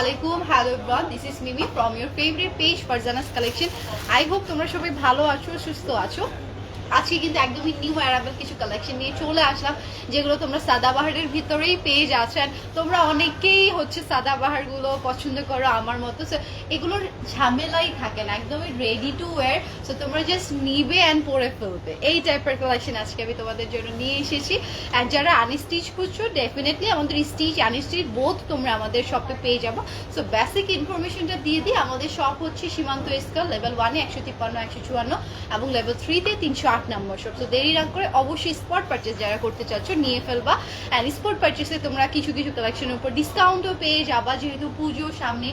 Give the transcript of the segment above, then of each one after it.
আলাইকুম, hello everyone this is Mimi from your favourite page Farzana's collection I hope তোমরা সবাই ভালো আছো, সুস্থ আছো। আজকে কিন্তু একদমই নিউ অ্যারাবেল কিছু কালেকশন নিয়ে চলে আসলাম, যেগুলো তোমরা সাদাবাহারের ভিতরেই পেয়ে যাচ্ছেন তোমরা অনেকেই হচ্ছে সাদাবাহারগুলো পছন্দ করো আমার মতো। সো এগুলোর ঝামেলাই থাকে না, একদমই রেডি টু ওয়ার সো তোমরা জাস্ট নিবে অ্যান্ড পরে ফেলবে। এই টাইপের কালেকশন আজকে আমি তোমাদের জন্য নিয়ে এসেছি। অ্যান্ড যারা আনস্টিচ খুঁজছো ডেফিনেটলি আমাদের স্টিচ আনস্টিচ বোধ তোমরা আমাদের শপে পেয়ে যাব। সো বেসিক ইনফরমেশনটা দিয়ে দিই। আমাদের শপ হচ্ছে সীমান্ত স্কেল লেভেল ওয়ানে একশো তিপ্পান্ন, একশো চুয়ান্ন এবং লেভেল থ্রিতে তিনশো আট নম্বর শপ তো দেরি না করে অবশ্যই স্পট পারচেস যারা করতে চাচ্ছ, নিয়ে ফেলবা। অ্যান্ড স্পট পারচেসে তোমরা কিছু কিছু কালেকশনের উপর ডিসকাউন্টও পেয়ে যাবা, যেহেতু পুজো সামনে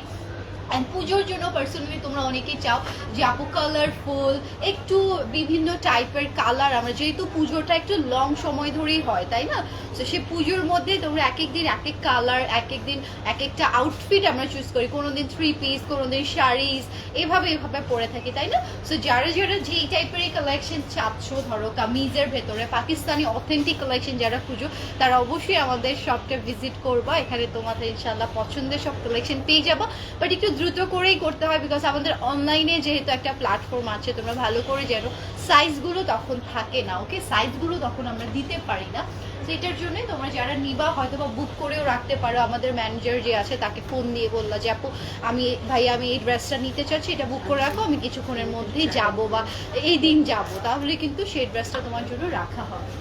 অ্যান্ড পুজোর জন্য পার্সোনালি তোমরা অনেকেই চাও যে আপু কালারফুল একটু বিভিন্ন টাইপের কালার আমরা যেহেতু পুজোটা একটু লং সময় ধরেই হয়, তাই না? তো সে পুজোর মধ্যে তোমরা এক এক দিন এক এক কালার এক এক দিন এক একটা আউটফিট আমরা চুজ করি। কোনো দিন থ্রি পিস কোনো দিন শাড়িজ এভাবে এভাবে পরে থাকি, তাই না? সো যারা যারা যেই টাইপের কালেকশন চাচ্ছ, ধরো কামিজের ভেতরে, পাকিস্তানি অথেন্টিক কালেকশন যারা খুঁজো তারা অবশ্যই আমাদের শপটা ভিজিট করবা। এখানে তোমাদের ইনশাল্লাহ পছন্দের সব কালেকশন পেয়ে যাব। বাট একটু দ্রুত করেই করতে হয় বিকজ আমাদের অনলাইনে যেহেতু একটা প্ল্যাটফর্ম আছে, তোমরা ভালো করে জানো সাইজগুলো তখন থাকে না ওকে সাইজগুলো তখন আমরা দিতে পারি না। তো এটার জন্যই তোমরা যারা নিবা হয়তো বা বুক করেও রাখতে পারো। আমাদের ম্যানেজার যে আছে, তাকে ফোন দিয়ে বললা যে, আপু, আমি ভাই, আমি এই ড্রেসটা নিতে চাচ্ছি, এটা বুক করে রাখো, আমি কিছুক্ষণের মধ্যেই যাব বা এই দিন যাব। তাহলে কিন্তু সেই ড্রেসটা তোমার জন্য রাখা হবে।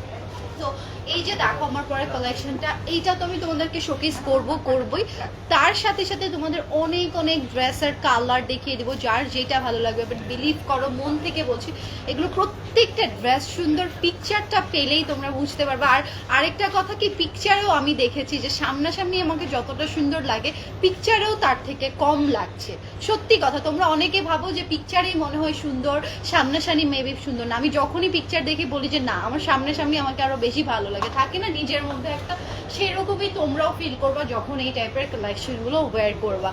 তো এই যে দেখো আমার পরে কালেকশনটা এইটা তো আমি তোমাদেরকে শোকেস করব, করবই। তার সাথে সাথে তোমাদের অনেক অনেক ড্রেসের কালার দেখিয়ে দেবো, যার যেটা ভালো লাগবে। বাট বিলিভ করো, মন থেকে বলছি, এগুলো প্রত্যেকটা ড্রেস সুন্দর পিকচারটা পেলেই তোমরা বুঝতে পারবে। আর আরেকটা কথা কি পিকচারেও আমি দেখেছি যে সামনাসামনি আমাকে যতটা সুন্দর লাগে পিকচারেও তার থেকে কম লাগছে। সত্যি কথা, তোমরা অনেকে ভাবো যে পিকচারেই মনে হয় সুন্দর, সামনাসামনি মেবি সুন্দর না। আমি যখনই পিকচার দেখে বলি যে না, আমার সামনাসামনি আমাকে আরও বেশি ভালো লাগে। থাকে না নিজের মধ্যে একটা সেরকমই তোমরাও ফিল করবা যখন এই টাইপের কালেকশনগুলো ওয়্যার করবা।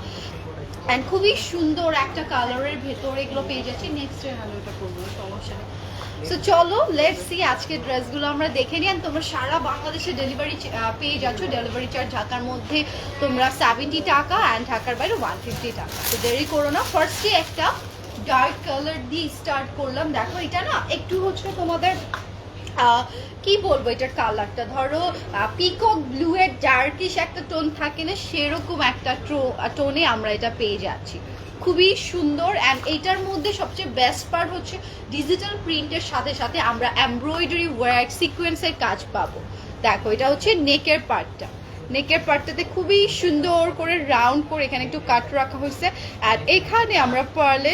অ্যান্ড খুবই সুন্দর একটা কালারের ভেতরে এগুলো পেয়ে যাচ্ছি। নেক্সট ডে আমি ওটা করব সমস্যা নেই। সো চলো লেটস সি আজকে ড্রেসগুলো আমরা দেখে নিই। তোমরা সারা বাংলাদেশে ডেলিভারি পেয়ে যাচ্ছ। ডেলিভারি চার্জ ঢাকার মধ্যে তোমরা সেভেন্টি টাকা অ্যান্ড ঢাকার বাইরে ওয়ান ফিফটি টাকা। তো দেরি করো না। ফার্স্টে একটা ডার্ক কালার দিয়ে স্টার্ট করলাম। দেখো, এটা না একটু হচ্ছে তোমাদের কি বলব এটার কালারটা ধরো পিকক ব্লু এর ডার্কিশ একটা টোন থাকে না, সেরকম একটা টোনে আমরা এটা পেয়ে যাচ্ছি। খুবই সুন্দর অ্যান্ড এইটার মধ্যে সবচেয়ে বেস্ট পার্ট হচ্ছে ডিজিটাল প্রিন্টের সাথে সাথে আমরা এমব্রয়ডারি ওয়ার্ক সিকোয়েন্সের কাজ পাবো। দেখো, এটা হচ্ছে নেকের পার্টটা নেকের পার্টটাতে খুবই সুন্দর করে রাউন্ড করে এখানে একটু কাট রাখা হয়েছে আর এখানে আমরা পার্লে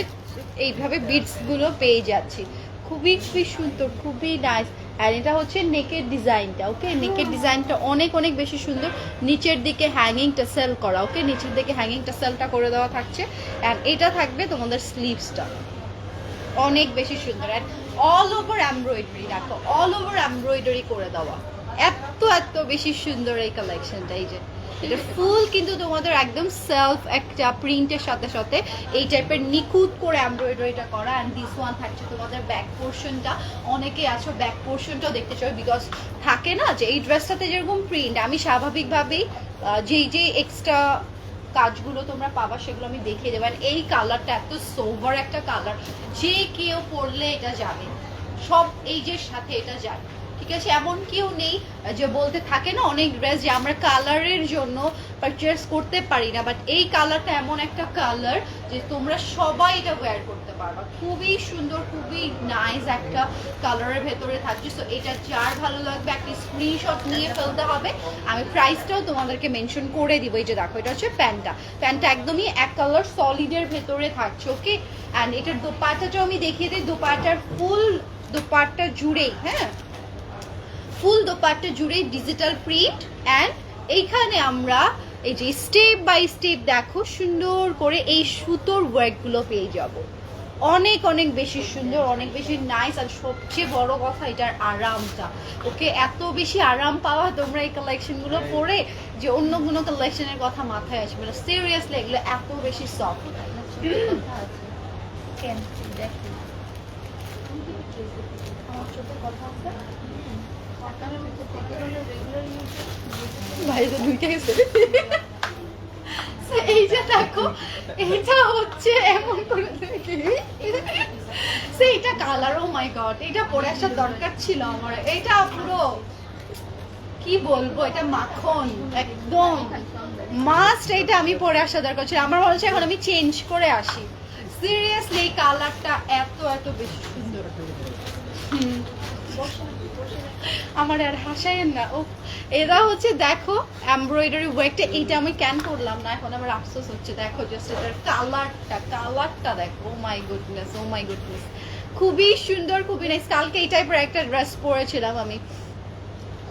এইভাবে বিটসগুলো পেয়ে যাচ্ছি। খুবই খুবই সুন্দর, খুবই নাইস আর এটা হচ্ছে নেকের ডিজাইনটা ওকে নেকের ডিজাইনটা অনেক অনেক বেশি সুন্দর। নিচের দিকে হ্যাঙ্গিংটা সেল করা ওকে নিচের দিকে হ্যাঙ্গিংটা সেলটা করে দেওয়া থাকছে। অ্যান্ড এটা থাকবে তোমাদের স্লিভসটা অনেক বেশি সুন্দর। অ্যান্ড অল ওভার এমব্রয়ডারি রাখো অল ওভার এমব্রয়ডারি করে দেওয়া। এত এত বেশি সুন্দর এই কালেকশনটা এই যে। এটা ফুল কিন্তু তোমাদের একদম সেলফ একটা প্রিন্টের সাথে সাথে এই টাইপের নিখুঁত করে এমব্রয়ডারিটা করা অ্যান্ড দিস ওয়ান থাকছে তোমাদের ব্যাক পোর্শনটা অনেকে আছো ব্যাক পোর্শনটাও দেখতে চাও বিকজ থাকে না যে এই ড্রেসটাতে যেরকম প্রিন্ট আমি স্বাভাবিকভাবেই যেই যে এক্সট্রা কাজগুলো তোমরা পাবা সেগুলো আমি দেখিয়ে দেবো। এই কালারটা এত সোভার একটা কালার যে কেউ পরলে এটা যাবে সব এই যে সাথে এটা যায় ঠিক আছে? এমন কেউ নেই যে বলতে থাকে না অনেক ড্রেস যে আমরা কালারের জন্য পারচেস করতে পারি না বাট এই কালারটা এমন একটা কালার যে তোমরা সবাই এটা ওয়্যার করতে পারবা। খুবই সুন্দর খুবই নাইস একটা কালারের ভেতরে থাকছে। সো এটা যার ভালো লাগবে একটা স্ক্রিনশট নিয়ে ফেলতে হবে। আমি প্রাইসটাও তোমাদেরকে মেনশন করে দিব। এই যে দেখো এটা হচ্ছে প্যান্টটা। প্যান্টটা একদমই এক কালার সলিডের ভেতরে থাকছে ওকে অ্যান্ড এটার দোপাটাটাও আমি দেখিয়ে দিই। দোপাটার ফুল দোপাট্টা জুড়েই হ্যাঁ? ফুল দোপাট্টা জুড়ে ডিজিটাল প্রিন্ট অ্যান্ড এইখানে আমরা এই যে স্টেপ বাই স্টেপ দেখো সুন্দর করে এই সুতোর ওয়ার্কগুলো পেয়ে যাব। অনেক অনেক বেশি সুন্দর অনেক বেশি নাইস আর সবচেয়ে বড় কথা এটার আরামটা। ওকে এত বেশি আরাম পাওয়া তোমরা এই কালেকশনগুলো পরে যে অন্য কোনো কালেকশনের কথা মাথায় আসবে না। সিরিয়াসলি এগুলো এত বেশি সফট ভাই তো দুইটা গেছে দেখো, এটা হচ্ছে এমন করে সেইটা কালার ও মাই গড এটা পরে আসার দরকার ছিল আমার। এটা পুরো, কি বলব, এটা মাখন, একদম। মাস্ট এটা আমি পরে আসা দরকার ছিল। আমার মনে হচ্ছে এখন আমি চেঞ্জ করে আসি। সিরিয়াসলি এই কালারটা এত এত বেশি সুন্দর। হুম। আমার আর হাসাইয়েন না। ও এরা হচ্ছে, দেখো এমব্রয়ডারি ওয়ার্কটা এইটা আমি ক্যান করলাম না? এখন আমার আফসোস হচ্ছে। দেখো জাস্ট এটার কালারটা কালারটা দেখো। ও my goodness oh my goodness খুবই সুন্দর, খুবই নাইস কালকে এই টাইপের একটা ড্রেস পরেছিলাম আমি।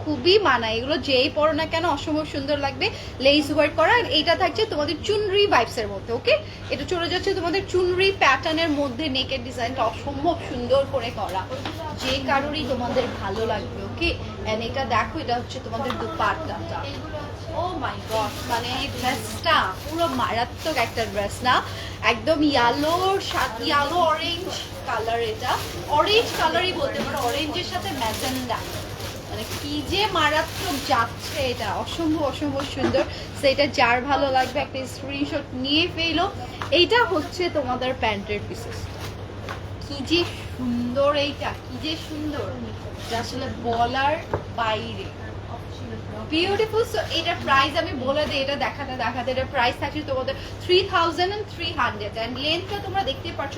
খুবই মানায়। এগুলো যেই পরো না কেন, অসম্ভব সুন্দর লাগবে। লেস ওয়ার্ক করা, আর এইটা থাকছে তোমাদের চুনরি ভাইবস এর মধ্যে ওকে এটা চলে যাচ্ছে তোমাদের চুনরি প্যাটার্নের মধ্যে নেকের ডিজাইনটা অসম্ভব সুন্দর করে করা। যে কারোরই তোমাদের ভালো লাগবে ওকে এন্ড এটা দেখো, এটা হচ্ছে তোমাদের দুপাট্টাটা। ও মাই গড মানে ড্রেসটা পুরো মারাত্মক একটা ড্রেস না? একদম ইয়ালো ইয়ালো অরেঞ্জ কালার এটা। অরেঞ্জ কালারই বলতে পারো অরেঞ্জের সাথে ম্যাজেন্ডা। মানে কি যে মারাত্মক যাচ্ছে এটা? অসম্ভব অসম্ভব সুন্দর। সেটা যার ভালো লাগবে একটা স্ক্রিনশট নিয়ে ফেলো। এইটা হচ্ছে তোমাদের প্যান্টের পিসেস কি যে সুন্দর এইটা, কি যে সুন্দর। যা আসলে বলার বাইরে। বিউটিফুল সো এটার প্রাইস আমি বলে দিই, এটা দেখাতে দেখাতে এটার প্রাইস থাকছে তোমাদের three thousand and three hundred and লেন্থটা তোমরা দেখতে পাচ্ছ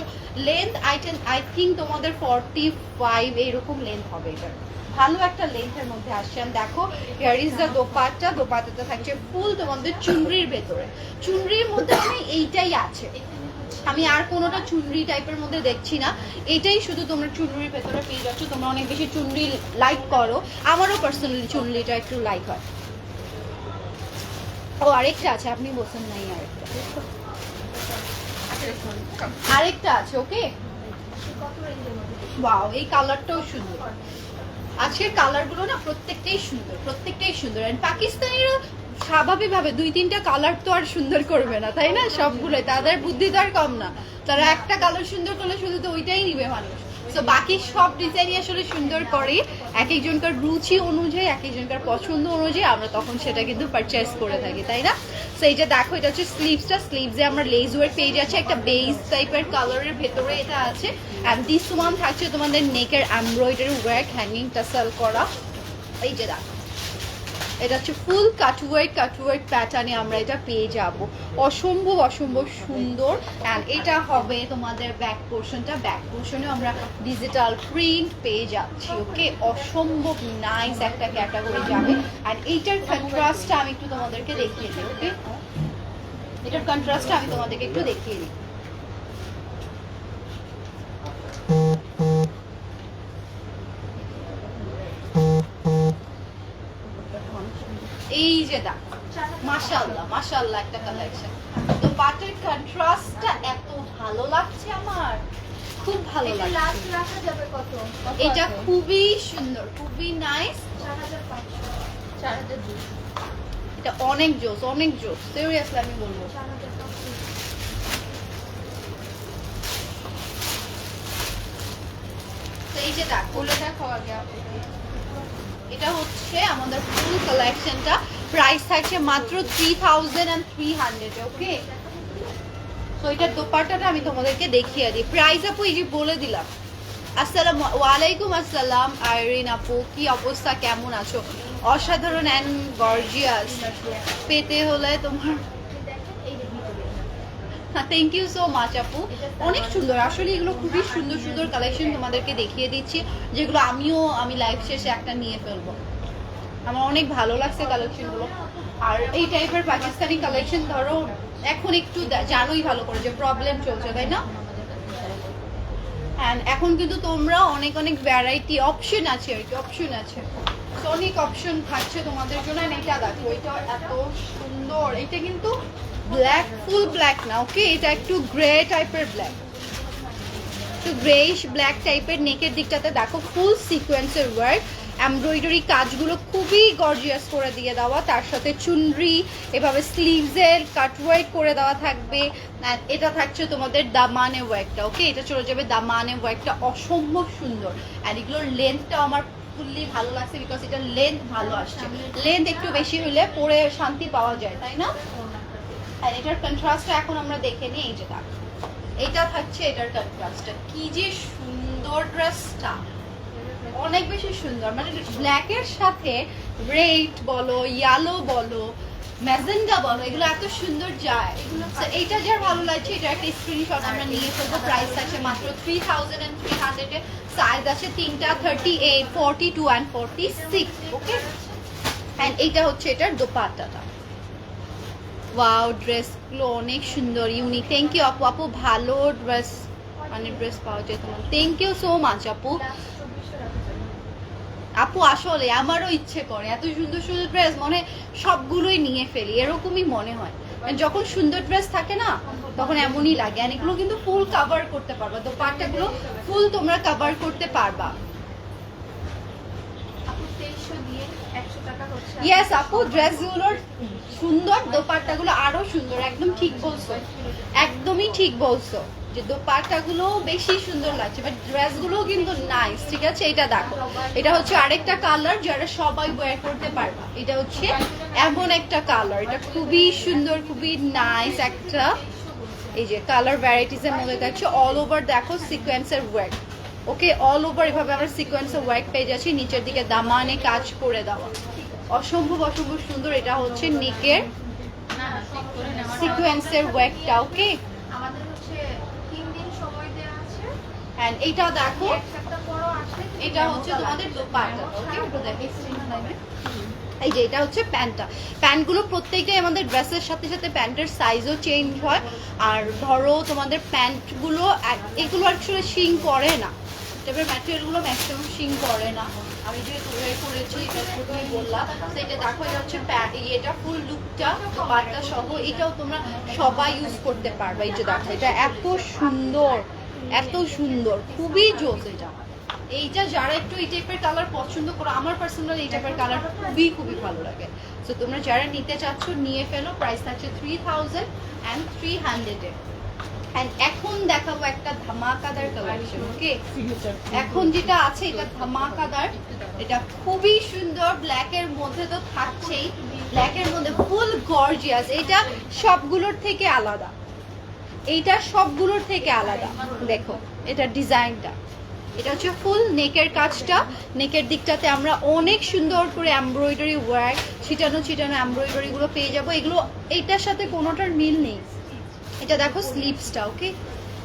লেন্থ আই আই থিঙ্ক তোমাদের ফর্টি ফাইভ এইরকম লেন্থ হবে এটার ভালো একটা লেন্থের মধ্যে আসছে। And দেখো হিয়ার ইজ দ্য দোপাট্টা। দোপাট্টাটা থাকছে ফুল তোমাদের চুনরির ভেতরে। চুনরির মধ্যে আমি এইটাই আছে। আমি আর কোনোটা চুনরি টাইপের মধ্যে দেখছি না। এটাই শুধু তোমরা চুনরির ভেতরে পেয়ে যাচ্ছ তোমরা অনেক বেশি চুনরি লাইক করো। আমারও পার্সোনালি চুনরিটা একটু লাইক হয়। ও, আরেকটা আছে, আপনি বলছেন নাই আরেকটা। আরেকটা আছে, ওকে? ওয়াও এই কালারটাও সুন্দর। আজকের কালারগুলো না প্রত্যেকটাই সুন্দর প্রত্যেকটাই সুন্দর। এন্ড পাকিস্তানিরা স্বাভাবিকভাবে দুই তিনটা কালার তো আর সুন্দর করবে না, তাই না? সবগুলো তাদের বুদ্ধি তো আর কম না। তারা একটা কালার সুন্দর করলে শুধু তো ওইটাই নিবে মানুষ। তো বাকি সব ডিজাইনই আসলে সুন্দর করে এক একজনকার রুচি অনুযায়ী, এক একজনকার পছন্দ অনুযায়ী আমরা তখন সেটা কিন্তু পারচেস করে থাকি, তাই না? তো এই যে দেখো, এটা হচ্ছে স্লিভসটা স্লিভসে আমরা লেজ ওয়ার পেয়ে যাচ্ছে। একটা বেস টাইপের কালারের ভেতরে এটা আছে। অ্যান্ড দিস থাকছে তোমাদের নেকের এমব্রয়ডারি ওয়ার্ক হ্যাঙ্গিং টাসাল করা। এই যে দেখো। এটা হচ্ছে ফুল কাটওয়ার্ক কাটওয়ার্ক প্যাটার্নে আমরা এটা পেয়ে যাব। অসম্ভব অসম্ভব সুন্দর। অ্যান্ড এটা হবে তোমাদের ব্যাক পোর্শনটা ব্যাক পোর্শনে আমরা ডিজিটাল প্রিন্ট পেয়ে যাচ্ছি ওকে অসম্ভব নাইস একটা ক্যাটাগরি যাবে। আর এইটার কন্ট্রাস্টটা আমি একটু তোমাদেরকে দেখিয়ে দিই ওকে এটার কন্ট্রাস্টটা আমি তোমাদেরকে একটু দেখিয়ে দিই। মাশাআল্লাহ মাশাআল্লাহ একটা কালেকশন তো পাটের কন্ট্রাস্টটা এত ভালো লাগছে আমার। খুব ভালো এটা লাগছে। লাস্ট রাখা যাবে কত? এটা খুবই সুন্দর খুবই নাইস 4500 4200 এটা অনেক জোস অনেক জোস। সিরিয়াসলি আমি বলব। এই যে দেখ এটা হচ্ছে আমাদের ফুল কালেকশনটা প্রাইস থাকছে মাত্র three thousand and three hundred okay তো এটার দোপাট্টাটা আমি তোমাদেরকে দেখিয়ে দিই। প্রাইস আপু, এই যে বলে দিলাম। আসসালাম, ওয়ালাইকুম আসসালাম, আইরিন আপু, কি অবস্থা? কেমন আছো? অসাধারণ অ্যান্ড গর্জিয়াস পেতে হলে তোমার দেখেন এই যে ভিতরে থ্যাংক ইউ সো মাচ আপু। অনেক সুন্দর। আসলে এগুলো খুবই সুন্দর সুন্দর কালেকশন তোমাদেরকে দেখিয়ে দিচ্ছি, যেগুলো আমিও, আমি লাইভ শেষে একটা নিয়ে ফেলব। আমার অনেক ভালো লাগছে কালেকশনগুলো আর এই টাইপের পাকিস্তানি কালেকশন ধরো, এখন একটু জানোই ভালো করে যে প্রবলেম চলছে, তাই না? এখন কিন্তু তোমরা অনেক অনেক ভ্যারাইটি অপশন আছে আর কি অপশন আছে। অনেক অপশন থাকছে তোমাদের জন্য এটা দেখো এটা এত সুন্দর এটা কিন্তু ব্ল্যাক ফুল ব্ল্যাক না ওকে এটা একটু গ্রে টাইপের ব্ল্যাক একটু গ্রেইশ ব্ল্যাক টাইপের নেকের দিকটাতে দেখো ফুল সিকোয়েন্সের ওয়ার্ক এমব্রয়ডারি কাজগুলো খুবই গর্জিয়াস করে দিয়ে দেওয়া। তার সাথে চুনরি, এভাবে স্লিভসের কাটওয়ার্ক করে দেওয়া থাকবে। এটা থাকছে তোমাদের দামানে ওয়ার্কটা ওকে এটা চলে যাবে দামানে ওয়ার্কটা অসম্ভব সুন্দর। আর এগুলোর লেন্থটা আমার ফুললি ভালো লাগছে বিকজ এটা লেন্থ ভালো আসছে। লেন্থ একটু বেশি হলে পরে শান্তি পাওয়া যায়, তাই না? আর এটার কন্ট্রাস্টটা এখন আমরা দেখে নিই, এই যে দেখো। এটা থাকছে এটার কন্ট্রাস্টটা কি যে সুন্দর ড্রেসটা অনেক বেশি সুন্দর। মানে ব্ল্যাকের সাথে রেড বলো ইয়েলো বলো, ম্যাজেন্ডা বলো, এগুলো এত সুন্দর যায়। এইটা যার ভালো লাগছে, এটা একটা স্ক্রিনশট আমরা নিয়ে ফেলব। প্রাইস আছে মাত্র three thousand and three size আছে তিনটা thirty eight forty two and forty six okay and এইটা হচ্ছে এটার দোপাট্টাটা। ওয়াও ড্রেসগুলো অনেক সুন্দর ইউনিক থ্যাংক ইউ আপু। আপু, ভালো ড্রেস মানে ড্রেস পাওয়া যায় তোমার। থ্যাংক ইউ সো মাচ আপু। আপু আসলে আমারও ইচ্ছে করে। এত সুন্দর সুন্দর ড্রেস মনে সবগুলোই নিয়ে ফেলি এরকমই মনে হয়। মানে যখন সুন্দর ড্রেস থাকে না তখন এমনই লাগে। আর এগুলো কিন্তু ফুল কভার করতে পারবা। তো পাট্টাগুলো ফুল তোমরা কভার করতে পারবা। আপু তেইশশো দিয়ে একশো টাকা হচ্ছে। ইয়েস আপু ড্রেসগুলোর সুন্দর দোপাট্টাগুলো আরও সুন্দর। একদম ঠিক বলছো। একদমই ঠিক বলছো। যে দোপাট্টাগুলো বেশি সুন্দর লাগছে বাট ড্রেসগুলো কিন্তু নাইস ঠিক আছে? এটা দেখো। এটা হচ্ছে আরেকটা কালার যারা সবাই ওয়্যার করতে পারবা। এটা হচ্ছে এমন একটা কালার এটা খুবই সুন্দর, খুবই নাইস একটা, এই যে কালার ভ্যারাইটিস এর মধ্যে থাকছে। অল ওভার দেখো সিকোয়েন্সের ওয়ার্ক ওকে অল ওভার এভাবে আমরা সিকোয়েন্সের ওয়ার্ক পেয়ে যাচ্ছি। নিচের দিকে দামানে কাজ করে দেওয়া। অসম্ভব অসম্ভব সুন্দর। এটা হচ্ছে নিকের সিকোয়েন্সের ওয়ার্কটা ওকে আমাদের হচ্ছে তিন দিন সময় দেওয়া আছে এন্ড এটা দেখো, এটা হচ্ছে তোমাদের। দোপাট্টা। ওকে একটু দেখো। এই যে, এটা হচ্ছে প্যান্টটা। প্যান্টগুলো প্রত্যেকটাই আমাদের ড্রেসের সাথে সাথে প্যান্টের সাইজও চেঞ্জ হয়। আর ধরো, তোমাদের প্যান্টগুলো এগুলো আসলে শিং করে না। তবে ম্যাটেরিয়ালগুলো ম্যাক্সিমাম শিং করে না। আমি যে ওয়ে করেছি, এটা বললাম। সেটা দেখো, এটা হচ্ছে এটা ফুল লুকটা পাটটা সহ, এটাও তোমরা সবাই ইউজ করতে পারবে। এই যে দেখো, এটা এত সুন্দর। এত সুন্দর, খুবই জোস এটা। এইটা যারা একটু এই টাইপের কালার পছন্দ করো, আমার পার্সোনাল এই টাইপের কালার খুবই খুবই ভালো লাগে। তো তোমরা যারা নিতে চাচ্ছ, নিয়ে ফেলো প্রাইস থাকছে থ্রি থাউজেন্ড অ্যান্ড থ্রি হান্ড্রেডে এখন দেখাবো একটা ধামাকাদার কালেকশন ওকে এখন যেটা আছে, এটা ধামাকাদার। এটা খুবই সুন্দর ব্ল্যাকের মধ্যে তো থাকছেই। ব্ল্যাকের মধ্যে ফুল গর্জিয়াস এটা সবগুলোর থেকে আলাদা। এইটা সবগুলোর থেকে আলাদা। দেখো, এটা ডিজাইনটা। এটা হচ্ছে ফুল নেকের কাজটা। নেকের দিকটাতে আমরা অনেক সুন্দর করে এমব্রয়ডারি ওয়ার্ক ছিটানো ছিটানো এমব্রয়ডারি গুলো পেয়ে যাব। এগুলো, এইটার সাথে কোনোটার মিল নেই। এটা দেখো স্লিভসটা ওকে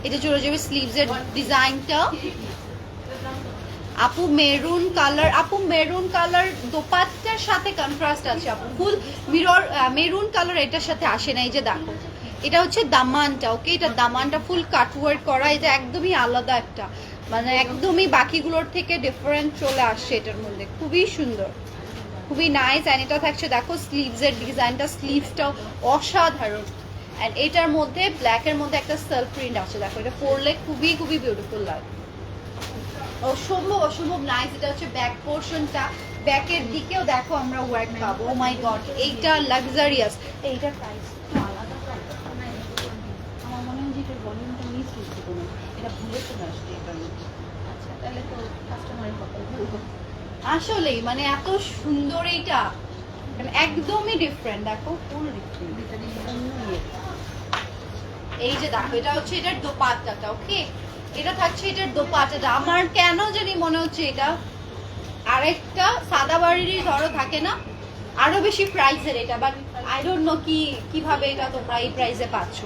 এটা চলে যাবে স্লিভসের ডিজাইনটা। আপু মেরুন কালার আপু মেরুন কালার দোপাট্টার সাথে কন্ট্রাস্ট আছে, আপু। ফুল মিরর মেরুন কালার এটার সাথে আসে না, এই যে দেখো। এটা হচ্ছে দামানটা, ওকে? এটা দামানটা ফুল কাটওয়ার্ক করা, এটা একদমই আলাদা একটা। মানে একদমই বাকিগুলোর থেকে ডিফারেন্ট চলে আসছে এটার মধ্যে। খুবই সুন্দর। খুবই নাইস অ্যান্ড এটা থাকছে, দেখো স্লিভসের ডিজাইনটা স্লিভসটাও অসাধারণ। অ্যান্ড এটার মধ্যে ব্ল্যাকের মধ্যে একটা সেলফ প্রিন্ট আছে, দেখো, এটা পরলে খুবই খুবই বিউটিফুল লাগে। অসম্ভব অসম্ভব নাইস এটা হচ্ছে ব্যাক পোর্শনটা ব্যাকের দিকেও দেখো আমরা ওয়ার্ক পাবো। ও মাই গড এইটা লাক্সারিয়াস এইটার প্রাইস আলাদা price। আমার মনে হয় যে এটার ভলিউমটা মিস হচ্ছে কোনো এটা ভুলে চলে আসছে এটার মধ্যে আচ্ছা তাহলে তো কাস্টমারের কথা আসলেই মানে এত সুন্দর এইটা। মানে একদমই ডিফারেন্ট দেখো ফুল এই যে দেখো, এটা হচ্ছে এটার দোপাট্টাটা ওকে এটা থাকছে এটার দোপাট্টাটা। আমার কেন জানি মনে হচ্ছে এটা আরেকটা সাদা বাড়িরই ধরো থাকে না? আরও বেশি প্রাইসের এটা বাট আই ডোন্ট নো কি, কীভাবে এটা তোমরা এই প্রাইসে পাচ্ছ।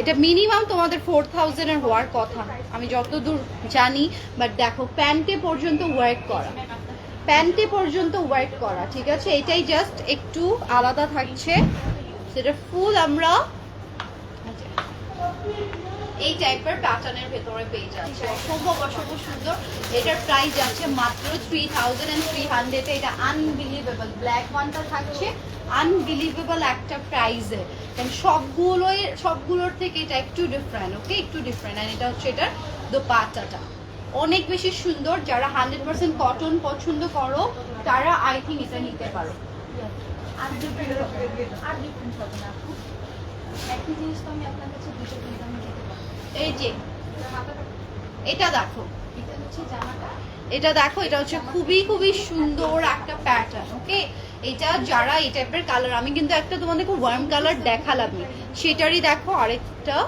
এটা মিনিমাম তোমাদের ফোর থাউজেন্ডের হওয়ার কথা। আমি যতদূর জানি বাট দেখো প্যান্টে পর্যন্ত ওয়ার্ক করা। প্যান্টে পর্যন্ত ওয়ার্ক করা, ঠিক আছে? এটাই জাস্ট একটু আলাদা থাকছে। সেটা ফুল আমরা এই টাইপের প্যাটার্নের ভেতরে পেয়ে যাচ্ছে। অসম্ভব অসম্ভব সুন্দর। এটার প্রাইস যাচ্ছে মাত্র থ্রি থাউজেন্ড অ্যান্ড থ্রি হান্ড্রেডে এটা আনবিলিভেবল ব্ল্যাক ওয়ানটা থাকছে আনবিলিভেবল একটা প্রাইসে সবগুলোই, সবগুলোর থেকে এটা একটু ডিফারেন্ট ওকে একটু ডিফারেন্ট অ্যান্ড এটা হচ্ছে এটার দোপাট্টাটা। অনেক বেশি সুন্দর। যারা হান্ড্রেড পার্সেন্ট কটন পছন্দ করো, তারা আই থিঙ্ক এটা নিতে পারো। আর ডিফারেন্ট হবে না। একই জিনিস তো আমি আপনার কাছে দুটো তিন দামে দিতে পারব। এই যে এটা দেখো। এটা হচ্ছে জামাটা। এটা দেখো এটা হচ্ছে খুবই খুবই সুন্দর একটা প্যাটার্ন ওকে এটা যারা এই টাইপের কালার আমি কিন্তু একটা তোমাদেরকে ওয়ার্ম কালার দেখালামই। সেটারই দেখো আরেকটা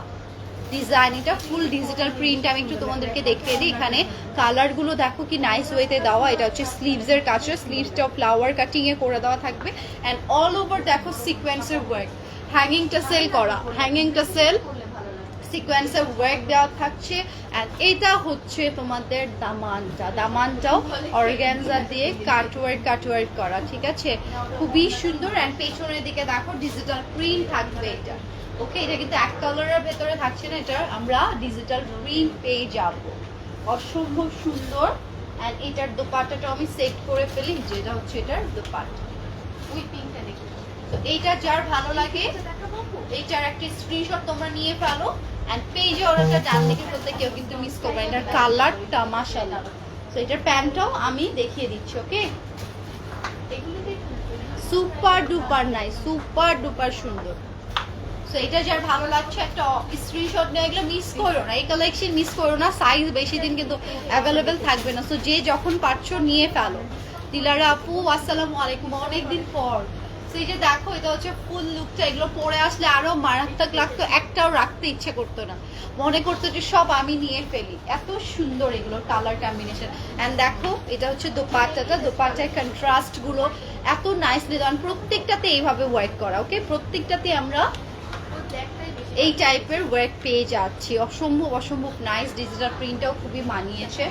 ডিজাইন এটা ফুল ডিজিটাল প্রিন্ট আমি একটু তোমাদেরকে দেখিয়ে দিই। এখানে কালারগুলো দেখো কি নাইস ওয়েতে দেওয়া এটা হচ্ছে স্লিভস এর কাছে স্লিভসটাও ফ্লাওয়ার কাটিং এ করে দেওয়া থাকবে। এন্ড অল ওভার দেখো সিকোয়েন্সের ওয়ার্ক হ্যাঙ্গিংটা সেল করা। হ্যাঙ্গিংটা সেল সিকোয়েন্সের ওয়ার্ক দেওয়া থাকছে। অ্যান্ড এটা হচ্ছে তোমাদের দামানটা। দামানটাও অর্গ্যানজা দিয়ে কাটওয়ার্ক কাটওয়ার্ক করা, ঠিক আছে? খুবই সুন্দর। অ্যান্ড পেছনের দিকে দেখো ডিজিটাল প্রিন্ট থাকবে এটা। ওকে এটা কিন্তু এক কালারের ভেতরে থাকছে না এটা। আমরা ডিজিটাল প্রিন্ট পেয়ে যাব। অসম্ভব সুন্দর। অ্যান্ড এটার দোপাট্টাটা আমি সেট করে ফেলি। যেটা হচ্ছে এটার দোপাট্টা। ওই পিঙ্কটা দেখি তো এইটা যার ভালো লাগে? এইটার একটা স্ক্রিনশট তোমরা নিয়ে ফেলো এন্ড পেজে অর্ডারটা ডান দিকে করতে কেউ কিন্তু মিস করবে। এটার কালারটা মাশাআল্লাহ। তো এটার প্যান্টটাও আমি দেখিয়ে দিচ্ছি ওকে সুপার ডুপার নাই সুপার ডুপার সুন্দর। সো এটা যার ভালো লাগছে, একটা স্ক্রিনশট নিয়ে এগুলো মিস করো না। এই কালেকশন মিস করো না সাইজ বেশি দিন কিন্তু অ্যাভেলেবেল থাকবে না। সো যে যখন পারছ নিয়ে ফেলো। দিলারা আপু, আসসালামু আলাইকুম। অনেকদিন পর। এই যে দেখো, এটা হচ্ছে ফুল লুকটা এগুলো পরে আসলে আরও মারাত্মক লাগতো। একটাও রাখতে ইচ্ছে করতো না। মনে করতো যে সব আমি নিয়ে ফেলি। এত সুন্দর এগুলো কালার কম্বিনেশন এন্ড দেখো, এটা হচ্ছে দোপাট্টাটা। দোপাট্টার কন্ট্রাস্টগুলো এত নাইসলি দেওয়ান প্রত্যেকটাতে এইভাবে ওয়ার্ক করা ওকে প্রত্যেকটাতে আমরা এই টাইপের ওয়ার্ক পেয়ে যাচ্ছি। অসম্ভব অসম্ভব নাইস ডিজিটাল প্রিন্টটাও খুবই মানিয়েছে।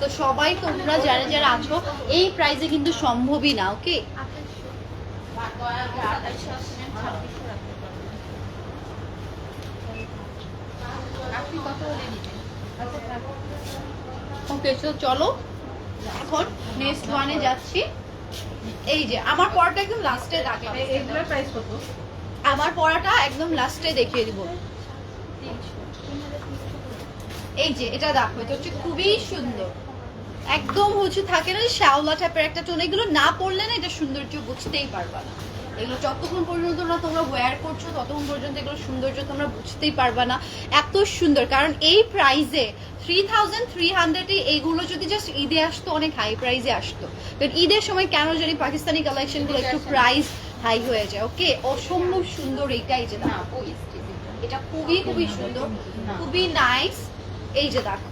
তো সবাই তোমরা, যারা যারা আছো, এই প্রাইসে কিন্তু সম্ভবই না ওকে ওকে তো চলো। এখন নেক্সট ওয়ানে যাচ্ছি। এই যে আমার পড়াটা একদম লাস্টে রাখলাম। এগুলোর প্রাইস কত? আমার পড়াটা একদম লাস্টে দেখিয়ে দিব। এই যে এটা দেখো এটা হচ্ছে খুবই সুন্দর। একদম হচ্ছে থাকে না শ্যাওলা টাইপের একটা টোন এগুলো না পড়লে না এটা সৌন্দর্য বুঝতেই পারবা না। এগুলো যতক্ষণ পর্যন্ত না তোমরা ওয়্যার করছ ততক্ষণ পর্যন্ত এগুলো সৌন্দর্য তোমরা বুঝতেই পারবা না। এত সুন্দর কারণ এই প্রাইজে থ্রি থাউজেন্ড থ্রি হান্ড্রেডে এইগুলো যদি জাস্ট ঈদে আসতো অনেক হাই প্রাইজে আসতো। কারণ ঈদের সময় কেন জানি পাকিস্তানি কালেকশনগুলো একটু প্রাইস হাই হয়ে যায় ওকে অসম্ভব সুন্দর এইটাই যে এটা খুবই খুবই সুন্দর খুবই নাইস এই যে দেখো।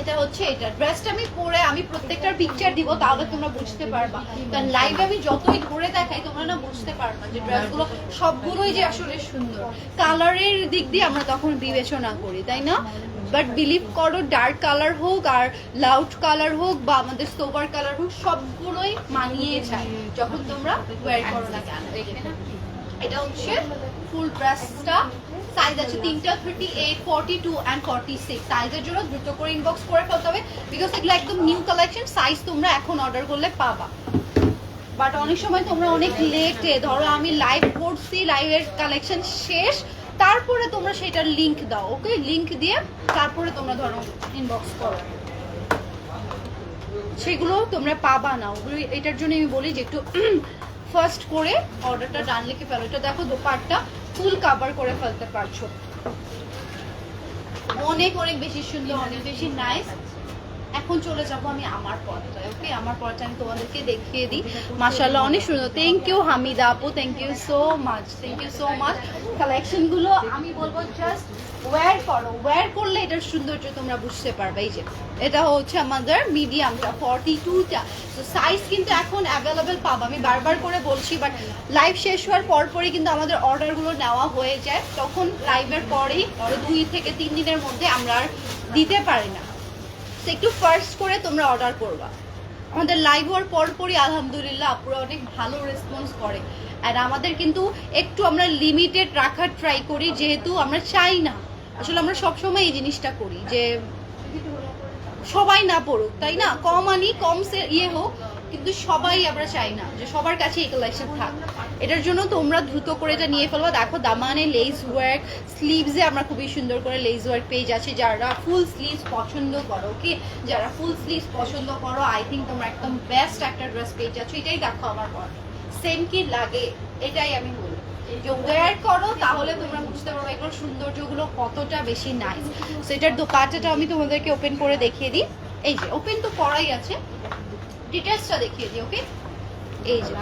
এটা হচ্ছে এটা। ড্রেসটা আমি পরে আমি প্রত্যেকটার পিকচার দিব, তাহলে তোমরা বুঝতে পারবা। কারণ লাইভ আমি যতই ধরে দেখাই, তোমরা না বুঝতে পারবা যে ড্রেসগুলো সবগুলোই যে আসলে সুন্দর। কালারের দিক দিয়ে আমরা তখন বিবেচনা করি, তাই না? বাট বিলিভ করো ডার্ক কালার হোক আর লাউড কালার হোক বা আমাদের সোবার কালার হোক, সবগুলোই মানিয়ে যায় যখন তোমরা ওয়্যার করো না কেন না? এটা হচ্ছে ফুল ড্রেসটা সাইজ আছে, তিনটা thirty eight forty two and forty six সাইজের জন্য দ্রুত করে ইনবক্স করে ফেলতে হবে বিকজ এগুলো একদম নিউ কালেকশন সাইজ তোমরা এখন অর্ডার করলে পাবা। বাট অনেক সময় তোমরা অনেক লেটে ধরো আমি লাইভ করছি লাইভের কালেকশন শেষ, তারপরে তোমরা সেটার লিঙ্ক দাও ওকে লিঙ্ক দিয়ে তারপরে তোমরা ধরো ইনবক্স করো। সেগুলো তোমরা পাবা না। ওগুলো এটার জন্য আমি বলি যে একটু ফার্স্ট করে অর্ডারটা ডান লিখে ফেলো এটা দেখো দোপাট্টা ফুল কাভার করে ফেলতে পারছ। অনেক অনেক বেশি সুন্দর, অনেক বেশি নাইস এখন চলে যাব আমি আমার পথটায় ওকে আমার পথটা আমি তোমাদেরকে দেখিয়ে দিই। মাশাল্লাহ অনেক সুন্দর। থ্যাংক ইউ হামিদা আপু। Thank you so much thank you so much কালেকশনগুলো আমি বলব জাস্ট ওয়্যার করো ওয়্যার করলে এটার সৌন্দর্য তোমরা বুঝতে পারবে। এই যে, এটা হচ্ছে আমাদের মিডিয়ামটা ফর্টি টুটা তো সাইজ কিন্তু এখন অ্যাভেলেবেল পাবো। আমি বারবার করে বলছি বাট লাইভ শেষ হওয়ার পরপরই কিন্তু আমাদের অর্ডারগুলো নেওয়া হয়ে যায়। তখন লাইভের পরেই দুই থেকে তিন দিনের মধ্যে আমরা আর দিতে পারি না। তো একটু ফার্স্ট করে তোমরা অর্ডার করবা। আমাদের লাইভ হওয়ার পরপরই, আলহামদুলিল্লাহ, আপুরা অনেক ভালো রেসপন্স করে। আর আমাদের কিন্তু একটু আমরা লিমিটেড রাখার ট্রাই করি, যেহেতু আমরা চাই না। আসলে আমরা সবসময় এই জিনিসটা করি যে সবাই না পড়ুক, তাই না? কম আনি, কম সে ইয়ে হোক, কিন্তু সবাই আমরা চাই না যে সবার কাছে এই থাক। এটার জন্য তোমরা দ্রুত করে এটা নিয়ে ফেলব দেখো দামানে লেস ওয়ার্ক স্লিভসে আমরা খুবই সুন্দর করে লেস ওয়ার্ক পেজ আছে যারা ফুল স্লিভস পছন্দ করো ওকে যারা ফুল স্লিভস পছন্দ করো আই থিঙ্ক তোমরা একদম বেস্ট একটা ড্রেস পেজ আছো এটাই দেখো আমার সেম কি লাগে? এটাই আমি ওয়্যার করো, তাহলে তোমরা বুঝতে পারবে এগুলোর সৌন্দর্যগুলো কতটা বেশি নাইস সেটার দোপাটাটা আমি তোমাদেরকে ওপেন করে দেখিয়ে দিই। এই যে ওপেন তো করাই আছে। ডিটেলসটা দেখিয়ে দিই ওকে এই যে।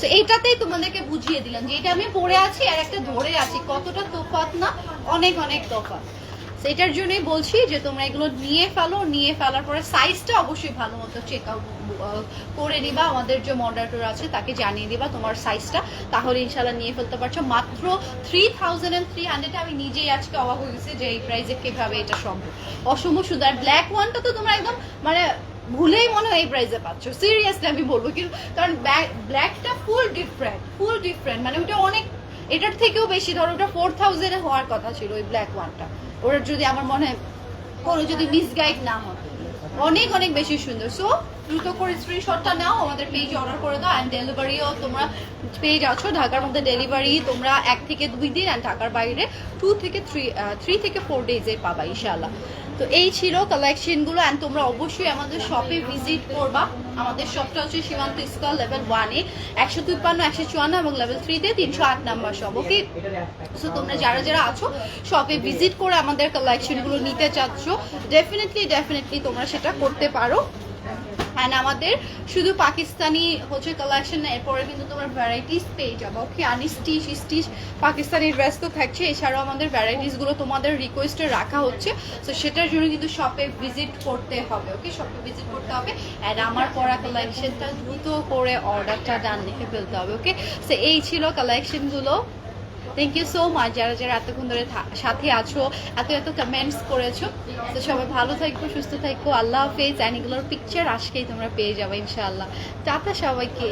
তো এইটাতেই তোমাদেরকে বুঝিয়ে দিলাম যে এটা আমি পরে আছি আর একটা ধরে আছি। কতটা তোফাত না? অনেক অনেক তোফাত সেটার জন্যই বলছি যে তোমরা এগুলো নিয়ে ফেলো, নিয়ে ফেলার পরে সাইজটা অবশ্যই ভালো মতো চেক আউট করে নিবা। আমাদের যে মডারেটর আছে, তাকে জানিয়ে দিবা তোমার সাইজটা তাহলে ইনশাল্লাহ নিয়ে ফেলতে পারছ। মাত্র three thousand and three hundred আমি নিজেই আজকে অবাক হয়ে গেছি যে এই প্রাইসে কীভাবে এটা সম্ভব। অসম্ভব সুন্দর ব্ল্যাক ওয়ানটা তো তোমরা একদম মানে ভুলেই মনে হয় এই প্রাইসে পাচ্ছ। সিরিয়াসলি আমি বলব, কিন্তু কারণ ব্ল্যাকটা ফুল ডিফারেন্ট ফুল ডিফারেন্ট মানে ওটা অনেক এটার থেকেও বেশি, ধরো ওটা ফোর থাউজেন্ডে হওয়ার কথা ছিল ওই ব্ল্যাক ওয়ানটা ওটার যদি আমার মনে হয় কোনো যদি মিসগাইড না হয়। অনেক অনেক বেশি সুন্দর। সো দ্রুত করে স্ক্রিনশটটা নাও, আমাদের পেজ অর্ডার করে দাও অ্যান্ড ডেলিভারিও তোমরা পেজ আছো ঢাকার মধ্যে ডেলিভারি তোমরা এক থেকে দুই দিন অ্যান্ড ঢাকার বাইরে টু থেকে থ্রি থ্রি থেকে ফোর ডেজে পাবা ইনশাল্লাহ তো এই ছিল কালেকশনগুলো অ্যান্ড তোমরা অবশ্যই আমাদের শপে ভিজিট করবা। আমাদের শপটা হচ্ছে সীমান্ত স্কল লেভেল ওয়ানে একশো তিপ্পান্ন, একশো চুয়ান্ন এবং লেভেল থ্রিতে তিনশো আট নাম্বার শপ ওকে সো তোমরা যারা যারা আছো শপে ভিজিট করে আমাদের কালেকশনগুলো নিতে চাচ্ছ ডেফিনেটলি ডেফিনেটলি তোমরা সেটা করতে পারো। অ্যান্ড আমাদের শুধু পাকিস্তানি হচ্ছে কালেকশন এরপরে কিন্তু তোমরা ভ্যারাইটিস পেয়ে যাব। ওকে আনি স্টিচ স্টিচ পাকিস্তানি ড্রেস তো থাকছে, এছাড়াও আমাদের ভ্যারাইটিসগুলো তোমাদের রিকোয়েস্টে রাখা হচ্ছে। তো সেটার জন্য কিন্তু শপে ভিজিট করতে হবে ওকে শপে ভিজিট করতে হবে। অ্যান্ড আমার পরা কালেকশনটা দ্রুত করে অর্ডারটা ডান লিখে ফেলতে হবে ওকে সো এই ছিল কালেকশনগুলো থ্যাংক ইউ সো মাচ যারা যারা এতক্ষণ ধরে সাথে আছো, এত এত কমেন্টস করেছ। তো সবাই ভালো থাকব সুস্থ থাকব আল্লাহ হাফেজ। অ্যান্ড এগুলোর পিকচার আজকেই তোমরা পেয়ে যাবে, ইনশাআল্লাহ। টাটা সবাইকে।